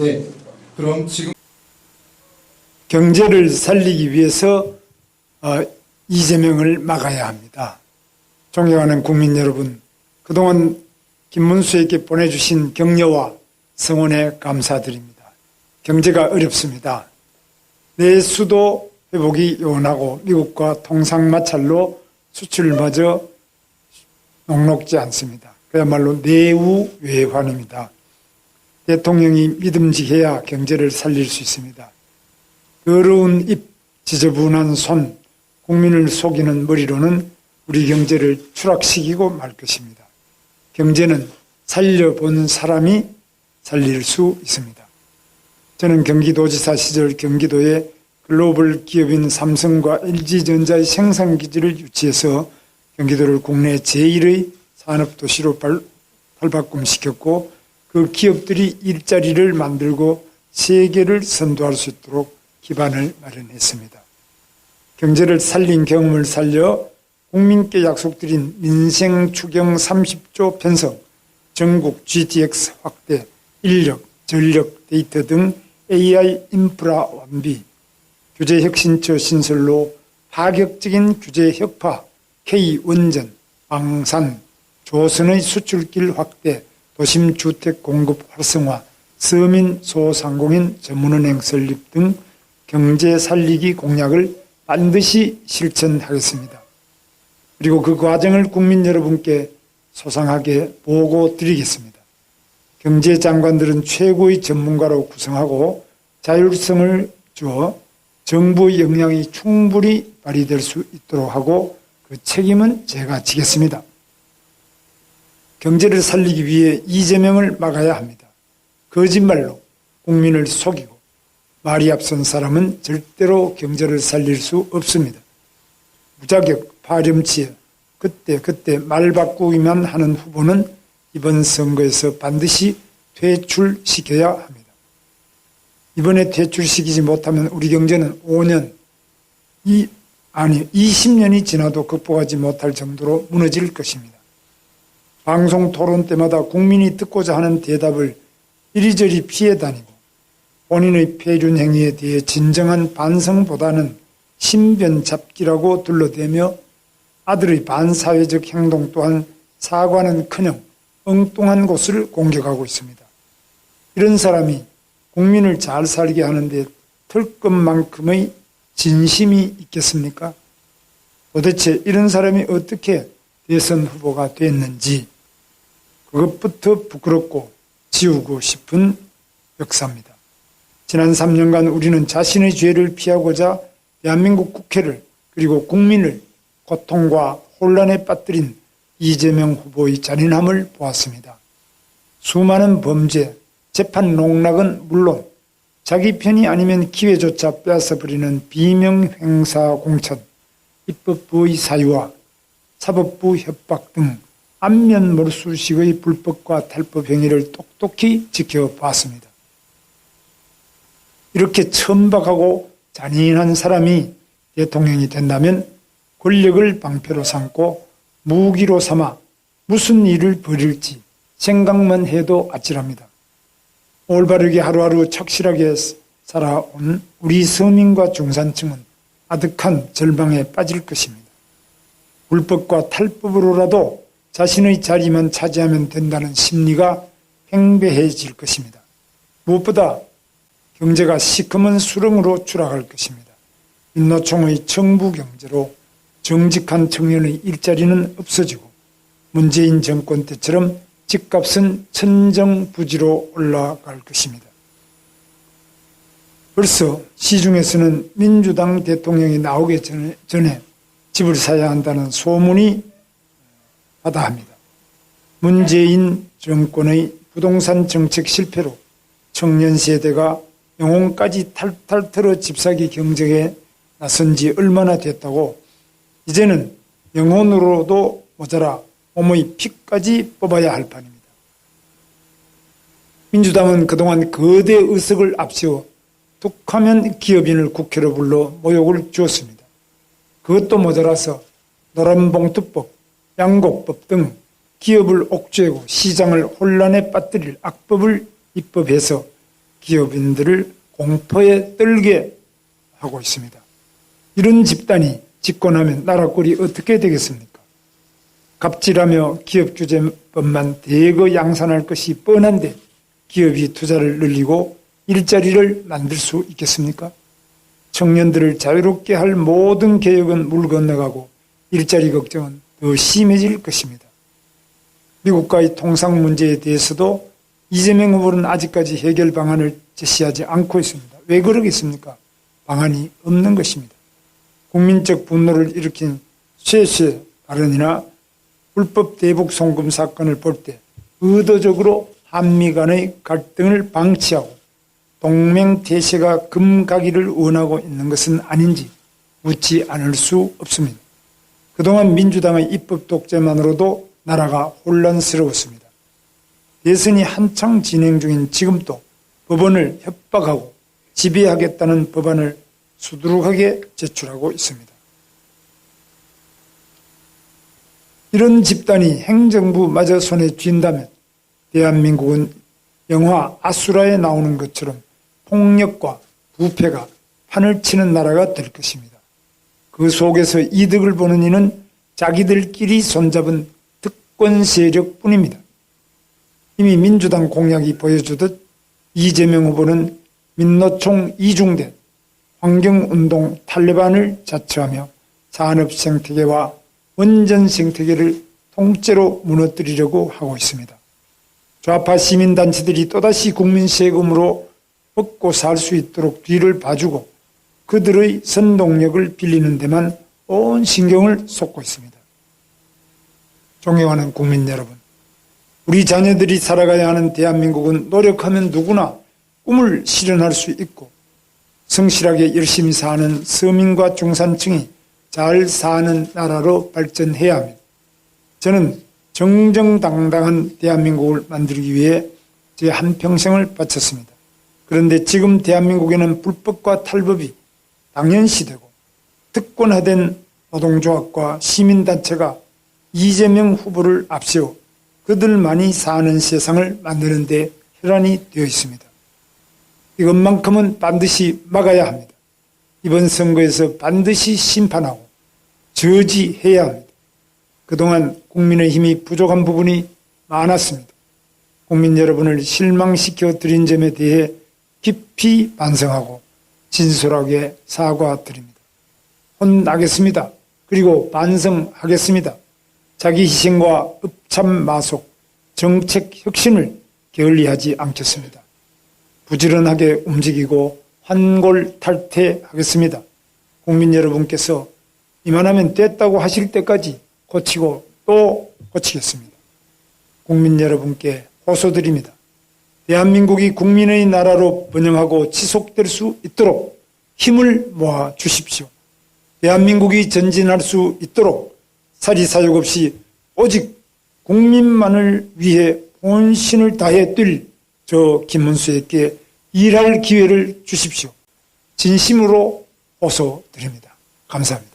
네. 그럼 지금 경제를 살리기 위해서 어, 이재명을 막아야 합니다. 존경하는 국민 여러분, 그동안 김문수에게 보내주신 격려와 성원에 감사드립니다. 경제가 어렵습니다. 내 수도 회복이 요원하고 미국과 통상마찰로 수출마저 녹록지 않습니다. 그야말로 내우외환입니다. 대통령이 믿음직해야 경제를 살릴 수 있습니다. 더러운 입, 지저분한 손, 국민을 속이는 머리로는 우리 경제를 추락시키고 말 것입니다. 경제는 살려본 사람이 살릴 수 있습니다. 저는 경기도지사 시절 경기도에 글로벌 기업인 삼성과 LG전자의 생산기지를 유치해서 경기도를 국내 제1의 산업도시로 발, 발바꿈시켰고 그 기업들이 일자리를 만들고 세계를 선도할 수 있도록 기반을 마련했습니다. 경제를 살린 경험을 살려 국민께 약속드린 민생 추경 30조 편성, 전국 GTX 확대, 인력, 전력, 데이터 등 AI 인프라 완비, 규제 혁신처 신설로 파격적인 규제 혁파, K 원전, 방산, 조선의 수출길 확대, 도심 주택 공급 활성화, 서민 소상공인 전문은행 설립 등 경제 살리기 공약을 반드시 실천하겠습니다. 그리고 그 과정을 국민 여러분께 소상하게 보고 드리겠습니다. 경제 장관들은 최고의 전문가로 구성하고 자율성을 주어 정부의 역량이 충분히 발휘될 수 있도록 하고 그 책임은 제가 지겠습니다. 경제를 살리기 위해 이재명을 막아야 합니다. 거짓말로 국민을 속이고 말이 앞선 사람은 절대로 경제를 살릴 수 없습니다. 무자격 파렴치에 그때 그때 말 바꾸기만 하는 후보는 이번 선거에서 반드시 퇴출시켜야 합니다. 이번에 퇴출시키지 못하면 우리 경제는 5년, 이, 아니, 20년이 지나도 극복하지 못할 정도로 무너질 것입니다. 방송 토론 때마다 국민이 듣고자 하는 대답을 이리저리 피해 다니고 본인의 폐륜 행위에 대해 진정한 반성보다는 신변 잡기라고 둘러대며 아들의 반사회적 행동 또한 사과는 커녕 엉뚱한 곳을 공격하고 있습니다. 이런 사람이 국민을 잘 살게 하는데 털 것만큼의 진심이 있겠습니까? 도대체 이런 사람이 어떻게 대선 후보가 됐는지 그것부터 부끄럽고 지우고 싶은 역사입니다. 지난 3년간 우리는 자신의 죄를 피하고자 대한민국 국회를 그리고 국민을 고통과 혼란에 빠뜨린 이재명 후보의 잔인함을 보았습니다. 수많은 범죄, 재판 농락은 물론 자기 편이 아니면 기회조차 빼앗아버리는 비명 행사 공천, 입법부의 사유와 사법부 협박 등 안면 몰 수식의 불법과 탈법 행위를 똑똑히 지켜봤습니다. 이렇게 천박하고 잔인한 사람이 대통령이 된다면 권력을 방패로 삼고 무기로 삼아 무슨 일을 벌일지 생각만 해도 아찔합니다. 올바르게 하루하루 착실하게 살아온 우리 서민과 중산층은 아득한 절망에 빠질 것입니다. 불법과 탈법으로라도 자신의 자리만 차지하면 된다는 심리가 팽배해질 것입니다. 무엇보다 경제가 시커먼 수렁으로 추락할 것입니다. 민노총의 정부 경제로 정직한 청년의 일자리는 없어지고 문재인 정권 때처럼 집값은 천정부지로 올라갈 것입니다. 벌써 시중에서는 민주당 대통령이 나오기 전에, 집을 사야 한다는 소문이 하다합니다. 문재인 정권의 부동산 정책 실패로 청년 세대가 영혼까지 탈탈 털어 집사기 경쟁에 나선 지 얼마나 됐다고 이제는 영혼으로도 모자라 몸의 피까지 뽑아야 할 판입니다. 민주당은 그동안 거대 의석을 앞세워 툭하면 기업인을 국회로 불러 모욕을 주었습니다. 그것도 모자라서 노란봉투법, 양곡법 등 기업을 옥죄고 시장을 혼란에 빠뜨릴 악법을 입법해서 기업인들을 공포에 떨게 하고 있습니다. 이런 집단이 집권하면 나라 꼴이 어떻게 되겠습니까? 갑질하며 기업 규제법만 대거 양산할 것이 뻔한데 기업이 투자를 늘리고 일자리를 만들 수 있겠습니까? 청년들을 자유롭게 할 모든 개혁은 물 건너가고 일자리 걱정은 더 심해질 것입니다. 미국과의 통상 문제에 대해서도 이재명 후보는 아직까지 해결 방안을 제시하지 않고 있습니다. 왜 그러겠습니까? 방안이 없는 것입니다. 국민적 분노를 일으킨 쇠쇠 발언이나 불법 대북 송금 사건을 볼 때 의도적으로 한미 간의 갈등을 방치하고 동맹 태세가 금가기를 원하고 있는 것은 아닌지 묻지 않을 수 없습니다. 그동안 민주당의 입법 독재만으로도 나라가 혼란스러웠습니다. 대선이 한창 진행 중인 지금도 법원을 협박하고 지배하겠다는 법안을 수두룩하게 제출하고 있습니다. 이런 집단이 행정부마저 손에 쥔다면 대한민국은 영화 아수라에 나오는 것처럼 폭력과 부패가 판을 치는 나라가 될 것입니다. 그 속에서 이득을 보는 이는 자기들끼리 손잡은 특권 세력 뿐입니다. 이미 민주당 공약이 보여주듯 이재명 후보는 민노총 이중된 환경운동 탈레반을 자처하며 산업 생태계와 원전 생태계를 통째로 무너뜨리려고 하고 있습니다. 좌파 시민단체들이 또다시 국민 세금으로 먹고 살 수 있도록 뒤를 봐주고 그들의 선동력을 빌리는 데만 온 신경을 쏟고 있습니다. 존경하는 국민 여러분, 우리 자녀들이 살아가야 하는 대한민국은 노력하면 누구나 꿈을 실현할 수 있고 성실하게 열심히 사는 서민과 중산층이 잘 사는 나라로 발전해야 합니다. 저는 정정당당한 대한민국을 만들기 위해 제 한평생을 바쳤습니다. 그런데 지금 대한민국에는 불법과 탈법이 당연시되고 특권화된 노동조합과 시민단체가 이재명 후보를 앞세워 그들만이 사는 세상을 만드는 데 혈안이 되어 있습니다. 이것만큼은 반드시 막아야 합니다. 이번 선거에서 반드시 심판하고 저지해야 합니다. 그동안 국민의힘이 부족한 부분이 많았습니다. 국민 여러분을 실망시켜 드린 점에 대해 깊이 반성하고 진솔하게 사과드립니다. 혼나겠습니다. 그리고 반성하겠습니다. 자기 희생과 읍참 마속, 정책 혁신을 게을리하지 않겠습니다. 부지런하게 움직이고 환골탈퇴하겠습니다. 국민 여러분께서 이만하면 됐다고 하실 때까지 고치고 또 고치겠습니다. 국민 여러분께 호소드립니다. 대한민국이 국민의 나라로 번영하고 지속될 수 있도록 힘을 모아 주십시오. 대한민국이 전진할 수 있도록 사리사욕 없이 오직 국민만을 위해 본신을 다해 뛸 저 김문수에게 일할 기회를 주십시오. 진심으로 호소드립니다. 감사합니다.